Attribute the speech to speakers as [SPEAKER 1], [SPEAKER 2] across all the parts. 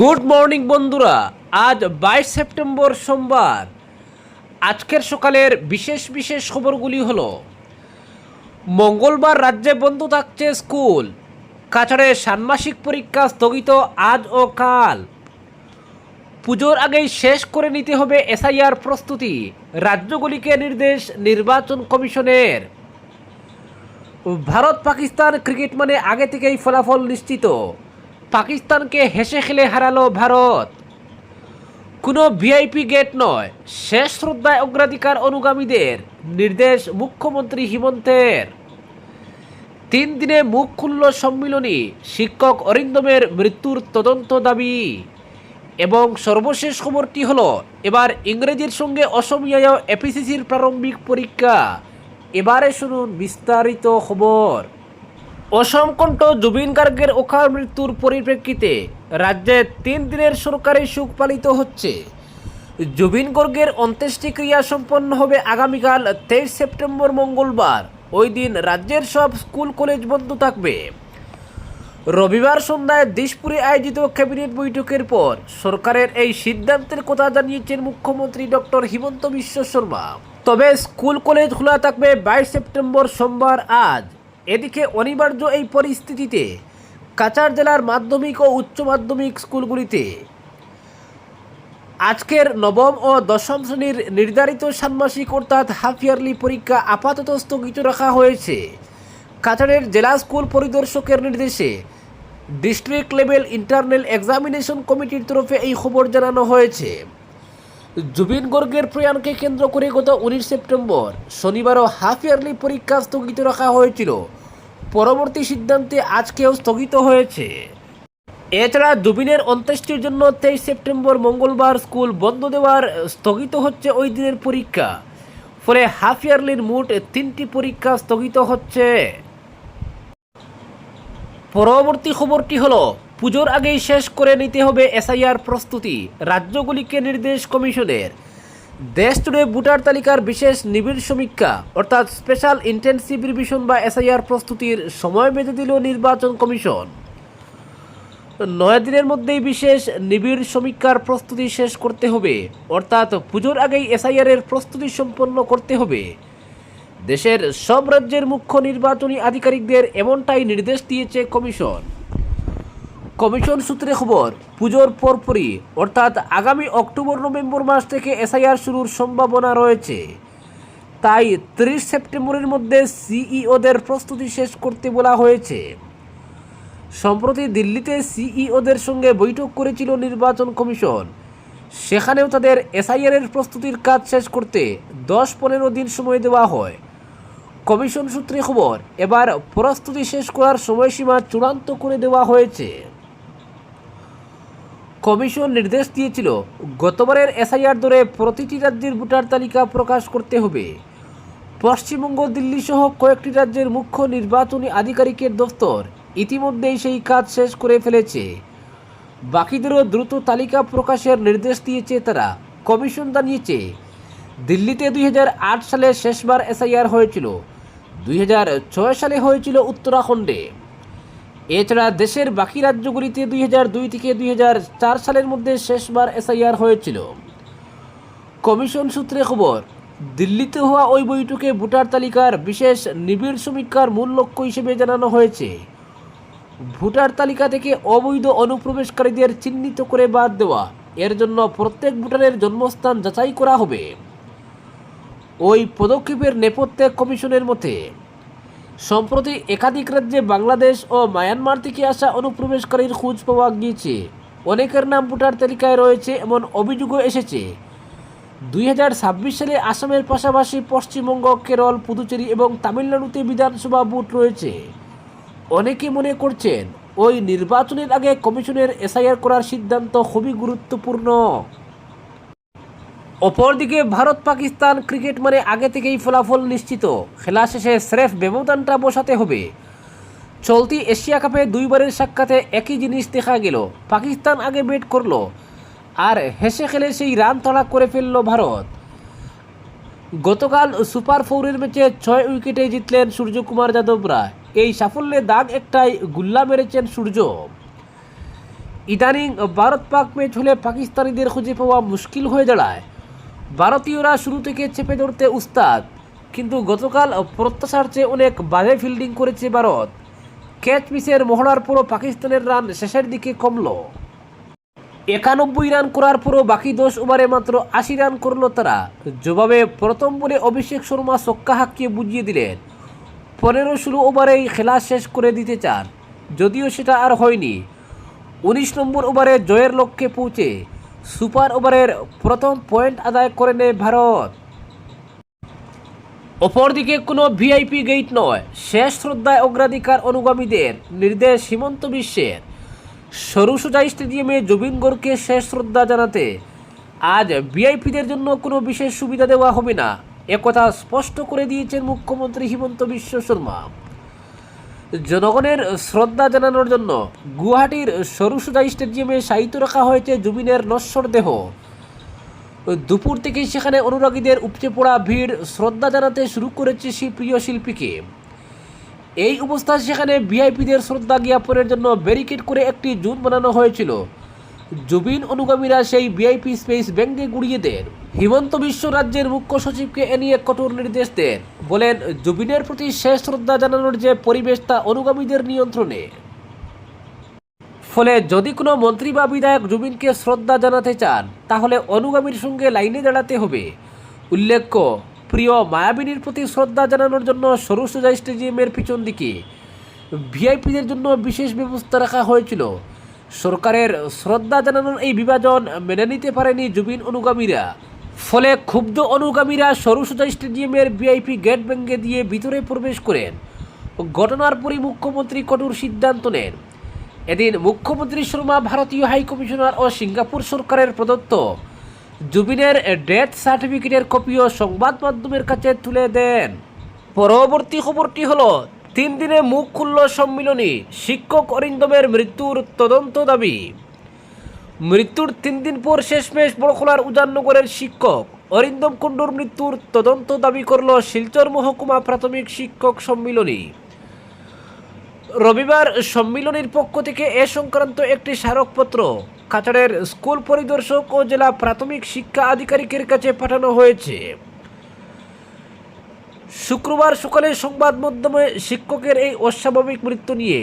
[SPEAKER 1] good morning বন্ধুরা আজ বাইশ সেপ্টেম্বর সোমবার আজকের সকালের বিশেষ বিশেষ খবরগুলি হল মঙ্গলবার রাজ্যে বন্ধ থাকছে স্কুল কাছাড়ে ষান্মাসিক পরীক্ষা স্থগিত আজ ও কাল পুজোর আগেই শেষ করে নিতে হবে এসআইআর প্রস্তুতি রাজ্যগুলিকে নির্দেশ নির্বাচন কমিশনের ভারত পাকিস্তান ক্রিকেট মানে আগে থেকেই ফলাফল নিশ্চিত পাকিস্তানকে হেসে খেলে হারালো ভারত কোনো ভিআইপি গেট নয় শেষ শ্রদ্ধায় অগ্রাধিকার অনুগামীদের নির্দেশ মুখ্যমন্ত্রী হিমন্তের তিন দিনে মুখ খুলল সম্মিলনী শিক্ষক অরিন্দমের মৃত্যুর তদন্ত দাবি এবং সর্বশেষ খবরটি হলো এবার ইংরেজির সঙ্গে অসমিয়ায় এপিসিসির প্রারম্ভিক পরীক্ষা এবারে শুনুন বিস্তারিত খবর অসম কণ্ঠ জুবিন গার্গের ওখার মৃত্যুর পরিপ্রেক্ষিতে রাজ্যে তিন দিনের সরকারি সুখ পালিত হচ্ছে জুবিন গর্গের অন্ত্যেষ্টিক্রিয়া সম্পন্ন হবে আগামীকাল তেইশ সেপ্টেম্বর মঙ্গলবার ওই দিন রাজ্যের সব স্কুল কলেজ বন্ধ থাকবে রবিবার সন্ধ্যায় দিশপুরে আয়োজিত ক্যাবিনেট বৈঠকের পর সরকারের এই সিদ্ধান্তের কথা জানিয়েছেন মুখ্যমন্ত্রী ডক্টর হিমন্ত বিশ্ব শর্মা তবে স্কুল কলেজ খোলা থাকবে বাইশ সেপ্টেম্বর সোমবার আজ এদিকে অনিবার্য এই পরিস্থিতিতে কাছাড় জেলার মাধ্যমিক ও উচ্চ মাধ্যমিক স্কুলগুলিতে আজকের নবম ও দশম শ্রেণীর নির্ধারিত ষান্মাসিক অর্থাৎ হাফ ইয়ারলি পরীক্ষা আপাতত স্থগিত রাখা হয়েছে কাছাড়ের জেলা স্কুল পরিদর্শকের নির্দেশে ডিস্ট্রিক্ট লেভেল ইন্টারনাল এক্সামিনেশন কমিটির তরফে এই খবর জানানো হয়েছে জুবিন গর্গের প্রয়াণকে কেন্দ্র করে গত উনিশ সেপ্টেম্বর শনিবারও হাফ ইয়ারলি পরীক্ষা স্থগিত রাখা হয়েছিল পরবর্তী সিদ্ধান্তে আজকেও স্থগিত হয়েছে এছাড়া দুবিনের অন্ত্যেষ্টির জন্য তেইশ সেপ্টেম্বর মঙ্গলবার স্কুল বন্ধ দেওয়ার স্থগিত হচ্ছে ওই দিনের পরীক্ষা ফলে হাফ ইয়ারলির মোট তিনটি পরীক্ষা স্থগিত হচ্ছে পরবর্তী খবরটি হলো পুজোর আগেই শেষ করে নিতে হবে এসআইআর প্রস্তুতি রাজ্যগুলিকে নির্দেশ কমিশনের দেশ জুড়ে ভোটার তালিকার বিশেষ নিবিড় সমীক্ষা অর্থাৎ স্পেশাল ইন্টেনসিভ রিভিশন বা এসআইআর প্রস্তুতির সময় বেঁধে দিল নির্বাচন কমিশন নয় দিনের মধ্যেই বিশেষ নিবিড় সমীক্ষার প্রস্তুতি শেষ করতে হবে অর্থাৎ পুজোর আগেই এসআইআর এর প্রস্তুতি সম্পন্ন করতে হবে দেশের সব রাজ্যের মুখ্য নির্বাচনী আধিকারিকদের এমনটাই নির্দেশ দিয়েছে কমিশন কমিশন সূত্রে খবর পুজোর পরপরই অর্থাৎ আগামী অক্টোবর নভেম্বর মাস থেকে এসআইআর শুরুর সম্ভাবনা রয়েছে তাই ত্রিশ সেপ্টেম্বরের মধ্যে সিইওদের প্রস্তুতি শেষ করতে বলা হয়েছে সম্প্রতি দিল্লিতে সিইওদের সঙ্গে বৈঠক করেছিল নির্বাচন কমিশন সেখানেও তাদের এসআইআর এর প্রস্তুতির কাজ শেষ করতে দশ পনেরো দিন সময় দেওয়া হয় কমিশন সূত্রে খবর এবার প্রস্তুতি শেষ করার সময়সীমা চূড়ান্ত করে দেওয়া হয়েছে কমিশন নির্দেশ দিয়েছিল গতবারের এসআইআর দরে প্রতিটি রাজ্যের ভোটার তালিকা প্রকাশ করতে হবে পশ্চিমবঙ্গ দিল্লি সহ কয়েকটি রাজ্যের মুখ্য নির্বাচনী আধিকারিকের দফতর ইতিমধ্যেই সেই কাজ শেষ করে ফেলেছে বাকিদেরও দ্রুত তালিকা প্রকাশের নির্দেশ দিয়েছে তারা কমিশন জানিয়েছে দিল্লিতে দুই সালে শেষবার এসআইআর হয়েছিল দুই সালে হয়েছিল উত্তরাখণ্ডে এছাড়া দেশের বাকি রাজ্যগুলিতে দুই থেকে দুই সালের মধ্যে শেষবার এসআইআর হয়েছিল কমিশন সূত্রে খবর দিল্লিতে হওয়া ওই বৈঠকে ভোটার তালিকার বিশেষ নিবিড় সমীক্ষার মূল লক্ষ্য হিসেবে জানানো হয়েছে ভোটার তালিকা থেকে অবৈধ অনুপ্রবেশকারীদের চিহ্নিত করে বাদ দেওয়া এর জন্য প্রত্যেক ভোটারের জন্মস্থান যাচাই করা হবে ওই পদক্ষেপের নেপথ্যে কমিশনের মতে সম্প্রতি একাধিক রাজ্যে বাংলাদেশ ও মায়ানমার থেকে আসা অনুপ্রবেশকারীর খোঁজ পাওয়া গিয়েছে অনেকের নাম ভোটার তালিকায় রয়েছে এমন অভিযোগও এসেছে দুই সালে আসামের পাশাপাশি পশ্চিমবঙ্গ কেরল পুদুচেরি এবং তামিলনাড়ুতে বিধানসভা ভোট রয়েছে অনেকে মনে করছেন ওই নির্বাচনের আগে কমিশনের এসআইআর করার সিদ্ধান্ত খুবই গুরুত্বপূর্ণ অপরদিকে ভারত পাকিস্তান ক্রিকেট মানে আগে থেকেই ফলাফল নিশ্চিত খেলা শেষে স্রেফ ব্যবধানটা বসাতে হবে চলতি এশিয়া কাপে দুইবারের সাক্ষাতে একই জিনিস দেখা গেল পাকিস্তান আগে ব্যাট করল আর হেসে খেলে সেই রান তড়াক করে ফেলল ভারত গতকাল সুপার ফোরের ম্যাচে ছয় উইকেটে জিতলেন সূর্যকুমার যাদবরা এই সাফল্যে দাগ একটাই গুল্লা মেরেছেন সূর্য ইদানিং ভারত পাক ম্যাচ হলে পাকিস্তানিদের খুঁজে পাওয়া মুশকিল হয়ে দাঁড়ায় ভারতীয়রা শুরু থেকে চেপে ধরতে উস্তাদ কিন্তু গতকাল প্রত্যাশার চেয়ে অনেক বাজে ফিল্ডিং করেছে ভারত ক্যাচ মিসের মহড়ার পরও পাকিস্তানের রান শেষের দিকে কমল একানব্বই রান করার পরও বাকি দশ ওভারে মাত্র আশি রান করল তারা জবাবে প্রথম বলে অভিষেক শর্মা সক্কা হাঁকিয়ে বুঝিয়ে দিলেন পনেরো ষোলো ওভারেই খেলা শেষ করে দিতে চান যদিও সেটা আর হয়নি উনিশ নম্বর ওভারে জয়ের লক্ষ্যে পৌঁছে সুপার ওভারের প্রথম পয়েন্ট আদায় করে নেয় ভারত অপরদিকে কোনো ভিআইপি গেট নয় শেষ শ্রদ্ধায় অগ্রাধিকার অনুগামীদের নির্দেশ সীমন্ত বিশ্বের সরুসুজাই স্টেডিয়ামে জুবিন গড়কে শেষ শ্রদ্ধা জানাতে আজ ভিআইপিদের জন্য কোনো বিশেষ সুবিধা দেওয়া হবে না একথা স্পষ্ট করে দিয়েছেন মুখ্যমন্ত্রী হিমন্ত বিশ্ব শর্মা জনগণের শ্রদ্ধা জানানোর জন্য গুয়াহাটির সরুসুদা স্টেডিয়ামে সাহিত্য রাখা হয়েছে জুবিনের নশ্বর দেহ দুপুর থেকেই সেখানে অনুরাগীদের উপচে পড়া ভিড় শ্রদ্ধা জানাতে শুরু করেছে সেই প্রিয় শিল্পীকে এই অবস্থায় সেখানে ভিআইপিদের শ্রদ্ধা জ্ঞাপনের জন্য ব্যারিকেড করে একটি জুন বানানো হয়েছিল জুবিন অনুগামীরা সেই ভিআইপি স্পেস ব্যাংকে গুড়িয়ে দেন হিমন্ত বিশ্ব রাজ্যের মুখ্য সচিবকে এ নিয়ে কঠোর নির্দেশ দেন বলেন জুবিনের প্রতি শেষ শ্রদ্ধা জানানোর যে পরিবেশ তা অনুগামীদের নিয়ন্ত্রণে ফলে যদি কোনো মন্ত্রী বা বিধায়ক জুবিনকে শ্রদ্ধা জানাতে চান তাহলে অনুগামীর সঙ্গে লাইনে দাঁড়াতে হবে উল্লেখ্য প্রিয় মায়াবিনীর প্রতি শ্রদ্ধা জানানোর জন্য সরু সোজা স্টেডিয়ামের পিছন দিকে ভিআইপিদের জন্য বিশেষ ব্যবস্থা রাখা হয়েছিল সরকারের শ্রদ্ধা জানানোর এই বিভাজন মেনে নিতে পারেনি জুবিন অনুগামীরা ফলে ক্ষুব্ধ অনুগামীরা সরুসজা স্টেডিয়ামের ভিআইপি গেট ভেঙে দিয়ে ভিতরে প্রবেশ করেন ঘটনার পরই মুখ্যমন্ত্রী কঠোর সিদ্ধান্ত নেন এদিন মুখ্যমন্ত্রী শর্মা ভারতীয় হাইকমিশনার ও সিঙ্গাপুর সরকারের প্রদত্ত জুবিনের ডেথ সার্টিফিকেটের কপিও সংবাদ মাধ্যমের কাছে তুলে দেন পরবর্তী খবরটি হলো তিন দিনে মুখ খুলল সম্মিলনী শিক্ষক অরিন্দমের মৃত্যুর তদন্ত দাবি মৃত্যুর তিন দিন পর শেষমেশ বড়খোলার উজাননগরের শিক্ষক অরিন্দম কুণ্ডুর মৃত্যুর তদন্ত দাবি করল শিলচর মহকুমা প্রাথমিক শিক্ষক সম্মিলনী রবিবার সম্মিলনীর পক্ষ থেকে এ সংক্রান্ত একটি স্মারকপত্র কাছাড়ের স্কুল পরিদর্শক ও জেলা প্রাথমিক শিক্ষা আধিকারিকের কাছে পাঠানো হয়েছে শুক্রবার সকালে সংবাদ মাধ্যমে শিক্ষকের এই অস্বাভাবিক মৃত্যু নিয়ে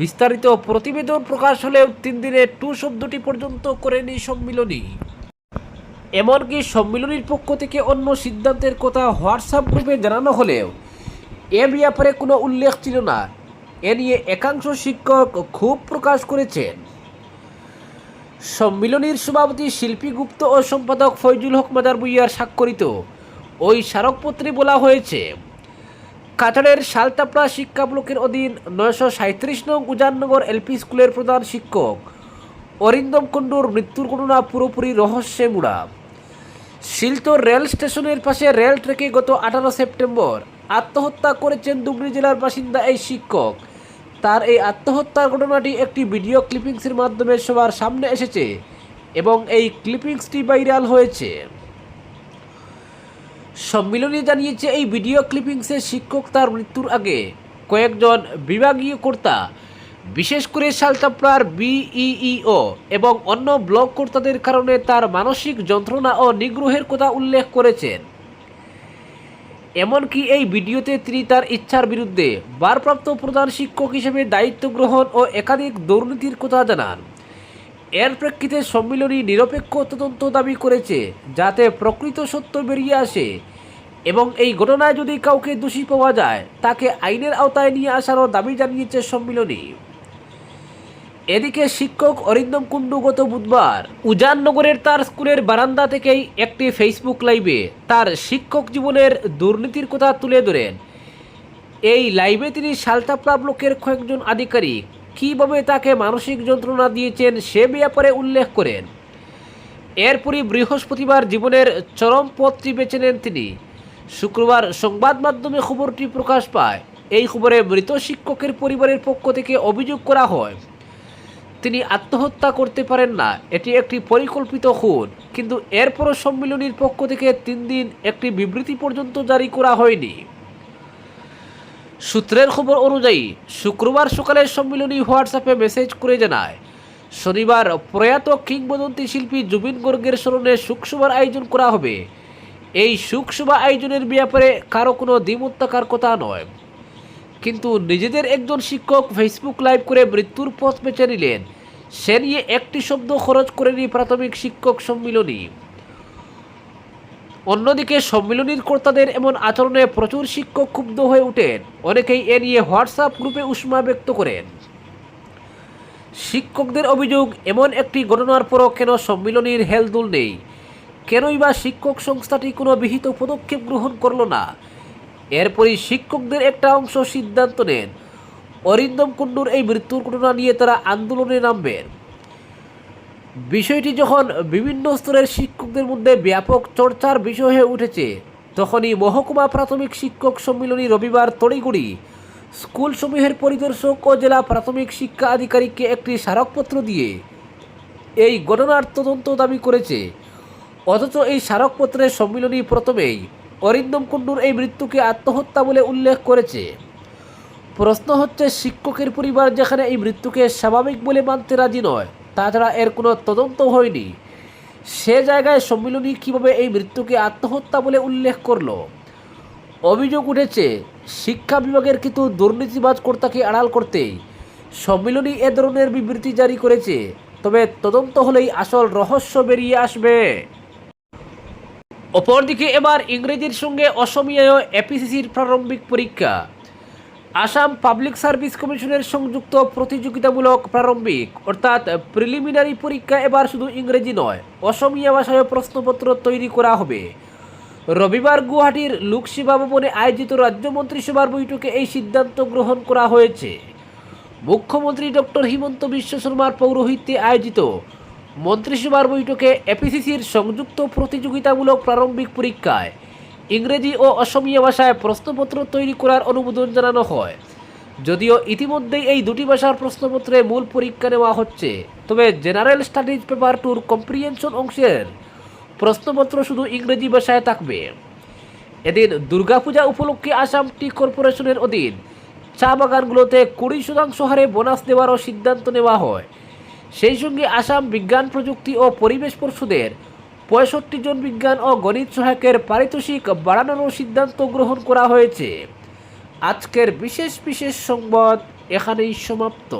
[SPEAKER 1] বিস্তারিত প্রতিবেদন প্রকাশ হলেও তিন দিনে টু শব্দটি পর্যন্ত করেনি সম্মিলনী এমনকি সম্মিলনীর পক্ষ থেকে অন্য সিদ্ধান্তের কথা হোয়াটসঅ্যাপ গ্রুপে জানানো হলেও এ ব্যাপারে কোনো উল্লেখ ছিল না এ নিয়ে একাংশ শিক্ষক ক্ষোভ প্রকাশ করেছেন সম্মিলনীর সভাপতি শিল্পী গুপ্ত ও সম্পাদক ফৈজুল হক মাদার বুইয়ার স্বাক্ষরিত ওই স্মারকপত্রে বলা হয়েছে কাতারের শালতাপড়া শিক্ষা ব্লকের অধীন নয়শো সাঁত্রিশ নং উজাননগর এলপি স্কুলের প্রধান শিক্ষক অরিন্দম কুণ্ডুর মৃত্যুর ঘটনা পুরোপুরি রহস্যে মুড়া শিলচর রেল স্টেশনের পাশে রেল ট্রেকে গত আঠারো সেপ্টেম্বর আত্মহত্যা করেছেন ধুবড়ি জেলার বাসিন্দা এই শিক্ষক তার এই আত্মহত্যার ঘটনাটি একটি ভিডিও ক্লিপিংসের মাধ্যমে সবার সামনে এসেছে এবং এই ক্লিপিংসটি ভাইরাল হয়েছে সম্মিলনী জানিয়েছে এই ভিডিও ক্লিপিংসে শিক্ষক তার মৃত্যুর আগে কয়েকজন বিভাগীয় কর্তা বিশেষ করে শালচাপড়ার বিইও এবং অন্য ব্লক কর্তাদের কারণে তার মানসিক যন্ত্রণা ও নিগ্রহের কথা উল্লেখ করেছেন এমনকি এই ভিডিওতে তিনি তার ইচ্ছার বিরুদ্ধে বারপ্রাপ্ত প্রধান শিক্ষক হিসেবে দায়িত্ব গ্রহণ ও একাধিক দুর্নীতির কথা জানান এর প্রেক্ষিতে সম্মিলনী নিরপেক্ষ তদন্ত দাবি করেছে যাতে প্রকৃত সত্য বেরিয়ে আসে এবং এই ঘটনায় যদি কাউকে দোষী পাওয়া যায় তাকে আইনের আওতায় নিয়ে আসারও দাবি জানিয়েছে সম্মিলনী এদিকে শিক্ষক অরিন্দম কুণ্ডু গত বুধবার উজাননগরের তার স্কুলের বারান্দা থেকেই একটি ফেসবুক লাইভে তার শিক্ষক জীবনের দুর্নীতির কথা তুলে ধরেন এই লাইভে তিনি সালতাপ্রা ব্লকের কয়েকজন আধিকারিক কিভাবে তাকে মানসিক যন্ত্রণা দিয়েছেন সে ব্যাপারে উল্লেখ করেন এরপরই বৃহস্পতিবার জীবনের চরম পথটি বেছে নেন তিনি শুক্রবার সংবাদ মাধ্যমে খবরটি প্রকাশ পায় এই খবরে মৃত শিক্ষকের পরিবারের পক্ষ থেকে অভিযোগ করা হয় তিনি আত্মহত্যা করতে পারেন না এটি একটি পরিকল্পিত খুন কিন্তু এরপরও সম্মিলনীর পক্ষ থেকে তিন দিন একটি বিবৃতি পর্যন্ত জারি করা হয়নি সূত্রের খবর অনুযায়ী শুক্রবার সকালে সম্মিলনী হোয়াটসঅ্যাপে মেসেজ করে জানায় শনিবার প্রয়াত কিংবদন্তি শিল্পী জুবিন গর্গের স্মরণে সুখসভার আয়োজন করা হবে এই সুখসভা আয়োজনের ব্যাপারে কারো কোনো দ্বিমত্যাকার কথা নয় কিন্তু নিজেদের একজন শিক্ষক ফেসবুক লাইভ করে মৃত্যুর পথ বেছে নিলেন সে নিয়ে একটি শব্দ খরচ করেনি প্রাথমিক শিক্ষক সম্মিলনী অন্যদিকে সম্মিলনীর কর্তাদের এমন আচরণে প্রচুর শিক্ষক ক্ষুব্ধ হয়ে ওঠেন অনেকেই এ নিয়ে হোয়াটসঅ্যাপ গ্রুপে উষ্মা ব্যক্ত করেন শিক্ষকদের অভিযোগ এমন একটি ঘটনার পরও কেন সম্মিলনীর হেলদুল নেই কেনই বা শিক্ষক সংস্থাটি কোনো বিহিত পদক্ষেপ গ্রহণ করল না এরপরই শিক্ষকদের একটা অংশ সিদ্ধান্ত নেন অরিন্দম কুণ্ডুর এই মৃত্যুর ঘটনা নিয়ে তারা আন্দোলনে নামবেন বিষয়টি যখন বিভিন্ন স্তরের শিক্ষকদের মধ্যে ব্যাপক চর্চার বিষয় হয়ে উঠেছে তখনই মহকুমা প্রাথমিক শিক্ষক সম্মিলনী রবিবার তড়িগুড়ি স্কুলসমূহের পরিদর্শক ও জেলা প্রাথমিক শিক্ষা আধিকারিককে একটি স্মারকপত্র দিয়ে এই ঘটনার তদন্ত দাবি করেছে অথচ এই স্মারকপত্রের সম্মিলনী প্রথমেই অরিন্দম কুণ্ডুর এই মৃত্যুকে আত্মহত্যা বলে উল্লেখ করেছে প্রশ্ন হচ্ছে শিক্ষকের পরিবার যেখানে এই মৃত্যুকে স্বাভাবিক বলে মানতে রাজি নয় তাছাড়া এর কোনো তদন্ত হয়নি সে জায়গায় সম্মিলনী কীভাবে এই মৃত্যুকে আত্মহত্যা বলে উল্লেখ করল অভিযোগ উঠেছে শিক্ষা বিভাগের কিন্তু দুর্নীতিবাজ কর্তাকে আড়াল করতেই সম্মিলনী এ ধরনের বিবৃতি জারি করেছে তবে তদন্ত হলেই আসল রহস্য বেরিয়ে আসবে অপরদিকে এবার ইংরেজির সঙ্গে অসমীয় এপিসিসির প্রারম্ভিক পরীক্ষা আসাম পাবলিক সার্ভিস কমিশনের সংযুক্ত প্রতিযোগিতামূলক প্রারম্ভিক অর্থাৎ প্রিলিমিনারি পরীক্ষা এবার শুধু ইংরেজি নয় অসমীয়া ভাষায় প্রশ্নপত্র তৈরি করা হবে রবিবার গুয়াহাটির লোকসেবা ভবনে আয়োজিত রাজ্য মন্ত্রিসভার বৈঠকে এই সিদ্ধান্ত গ্রহণ করা হয়েছে মুখ্যমন্ত্রী ডক্টর হিমন্ত বিশ্ব শর্মার পৌরোহিত্যে আয়োজিত মন্ত্রিসভার বৈঠকে এপিসিসির সংযুক্ত প্রতিযোগিতামূলক প্রারম্ভিক পরীক্ষায় ইংরেজি ও অসমীয়া ভাষায় প্রশ্নপত্র তৈরি করার অনুমোদন জানানো হয় যদিও ইতিমধ্যেই এই দুটি ভাষার প্রশ্নপত্রে মূল পরীক্ষা নেওয়া হচ্ছে তবে জেনারেল স্টাডিজ পেপার টুর কম্প্রিহেনশন অংশের প্রশ্নপত্র শুধু ইংরেজি ভাষায় থাকবে এদিন দুর্গাপূজা উপলক্ষে আসাম টি কর্পোরেশনের অধীন চা বাগানগুলোতে কুড়ি শতাংশ হারে বোনাস দেওয়ারও সিদ্ধান্ত নেওয়া হয় সেই সঙ্গে আসাম বিজ্ঞান প্রযুক্তি ও পরিবেশ পর্ষদের পঁয়ষট্টি জন বিজ্ঞান ও গণিত সহায়কের পারিতোষিক বাড়ানোর সিদ্ধান্ত গ্রহণ করা হয়েছে আজকের বিশেষ বিশেষ সংবাদ এখানেই সমাপ্ত